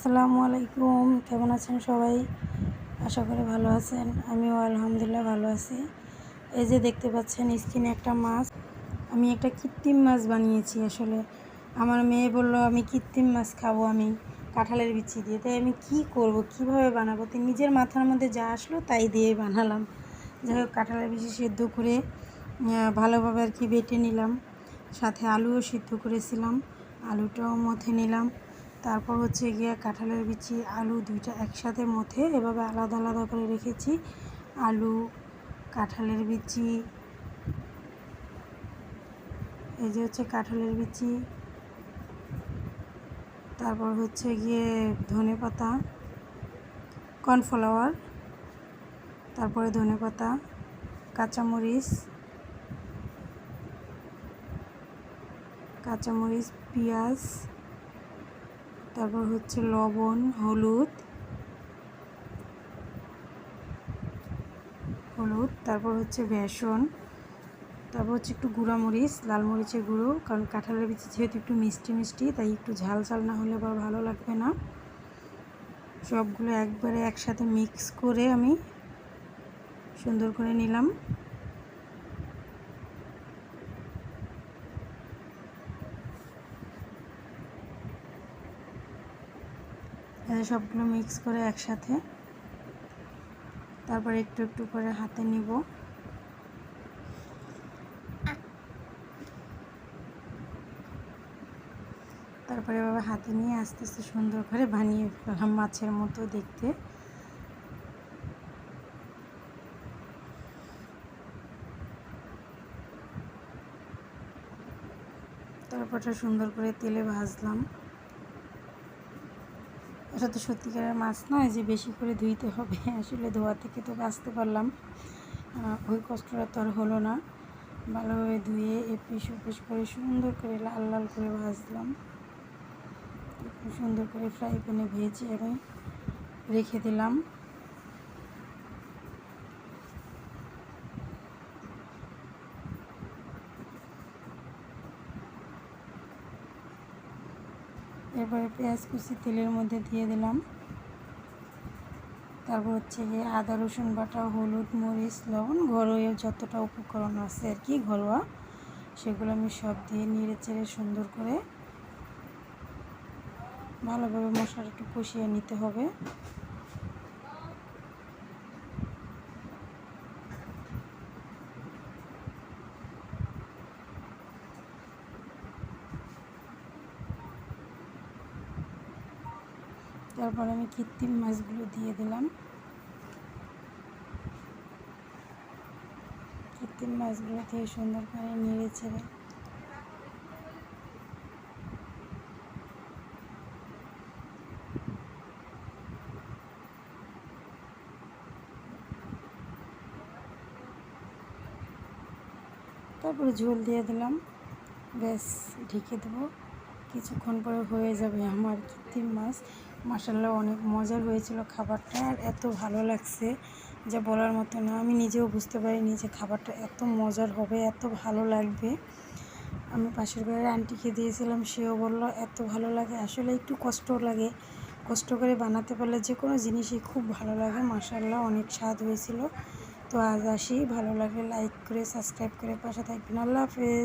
আসসালামু আলাইকুম। কেমন আছেন সবাই? আশা করি ভালো আছেন। আমিও আলহামদুলিল্লাহ ভালো আছি। এই যে দেখতে পাচ্ছেন, স্কিনে একটা মাছ। আমি একটা কৃত্রিম মাছ বানিয়েছি আসলে। আমার মেয়ে বলল, আমি কৃত্রিম মাছ খাব আমি কাঁঠালের বিচি দিয়ে। তাই আমি কি করব, কীভাবে বানাবো? তো নিজের মাথার মধ্যে যা আসলো তাই দিয়ে বানালাম। যাই হোক, কাঁঠালের বিচি সেদ্ধ করে ভালোভাবে আর কি বেটে নিলাম। সাথে আলুও সিদ্ধ করেছিলাম। আলুটাও মথে নিলাম। তারপর হচ্ছে গিয়ে কাঁঠালের বিচি, আলু দুইটা একসাথে মথে এভাবে আলাদা আলাদা করে রেখেছি। আলু, কাঁঠালের বিচি, এই যে হচ্ছে কাঁঠালের বিচি, তারপর হচ্ছে গিয়ে ধনে পাতা, কর্নফ্লাওয়ার, তারপরে ধনে পাতা, কাঁচামরিচ কাঁচামরিচ, পেঁয়াজ তারপর হচ্ছে লবণ, হলুদ। হলুদ, তারপর হচ্ছে বেসন, তারপর হচ্ছে একটু গুঁড়া মরিচ লাল মরিচের গুঁড়ো, কারণ কাঁঠালের বিচি যেহেতু একটু মিষ্টি মিষ্টি, তাই একটু ঝাল ঝাল না হলে আবার ভালো লাগবে না। সবগুলো একবারে একসাথে মিক্স করে আমি সুন্দর করে নিলাম। সবগুলো মিক্স করে একসাথে। তারপর একটু একটু করে হাতে নিব। তারপরে এভাবে হাতে নিয়ে আস্তে আস্তে সুন্দর করে বানিয়ে ফেললাম মাছের মতো দেখতে। তারপরটা সুন্দর করে তেলে ভাজলাম। এটা তো সত্যিকারের মাছ নয় যে বেশি করে ধুইতে হবে। আসলে ধোয়া থেকে তো বাঁচতে পারলাম। ওই কষ্টটা তো আর হলো না। ভালোভাবে ধুয়ে এপিস ওপিস করে সুন্দর করে লাল লাল করে ভাজলাম। সুন্দর করে ফ্রাই প্যানে ভেজে আমি রেখে দিলাম। এরপরে পেঁয়াজ কুচি তেলের মধ্যে দিয়ে দিলাম। তারপর হচ্ছে গিয়ে আদা, রসুন বাটা, হলুদ, মরিচ, লবণ, ঘরোয়া যতটা উপকরণ আছে আর কি ঘরোয়া, সেগুলো আমি সব দিয়ে নেড়ে চেড়ে সুন্দর করে ভালোভাবে মশলাটা একটু কষিয়ে নিতে হবে। তারপর আমি কৃত্রিম মাছগুলো দিয়ে দিলাম। কৃত্রিম মাছগুলো দিয়ে সুন্দর করে নেড়ে চেড়ে। তারপরে ঝোল দিয়ে দিলাম। ব্যাস, ঢেকে দেবো। কিছুক্ষণ পরে হয়ে যাবে আমার কৃত্রিম মাছ। মাসাল্লাহ অনেক মজার হয়েছিল খাবারটা আর এত ভালো লাগছে যা বলার মতো না। আমি নিজেও বুঝতে পারিনি যে খাবারটা এত মজার হবে, এত ভালো লাগবে। আমি পাশের বাড়ির আন্টিকে দিয়েছিলাম, সেও বলল, এত ভালো লাগে, আসলে একটু কষ্ট লাগে। কষ্ট করে বানাতে পারলে যে কোনো জিনিসই খুব ভালো লাগে। মাসাল্লাহ অনেক স্বাদ হয়েছিল। তো আজ আসি, ভালো লাগলে লাইক করে সাবস্ক্রাইব করে পাশে থাকবেন। আল্লাহ হাফেজ।